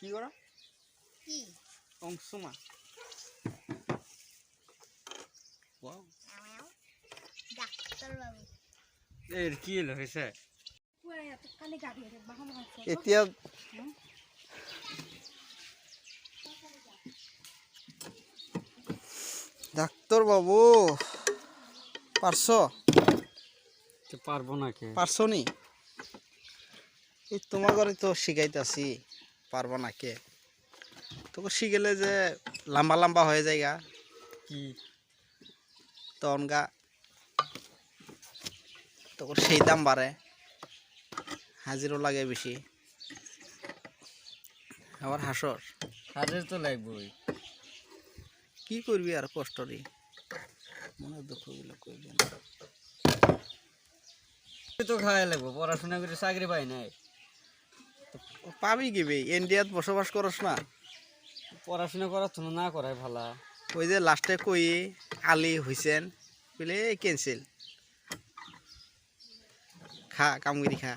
কি করা? কি? অংশমা। ওয়াও এর কি হলো হয়েছে? এতিয়া ডাক্তার বাবু পারছ? পারব নাকি পারছ নি? এই তোমার ঘরে তো শিখাইতাছি। পারব না কে? তোকে শিখেলে যে লম্বা লম্বা হয়ে যায় গা কি? তখন গা। তোর সেই দাম বাড়ে। হাজিরও লাগে বেশি। আবার হাসর। হাজার তো লাগবেই। কি করবি আর কষ্টরি মনে দুঃখগুলো করবি তো খাওয়াই লাগবো পড়াশোনা করে চাকরি পাই নাই। পাবি কি বে ইন্ডিয়াত বসবাস করস না? পড়াশোনা করার তো না করাই ভালা। ওই যে লাস্টে কই আলী হুসেন বলে ক্যান্সেল খা কামগিরি খা।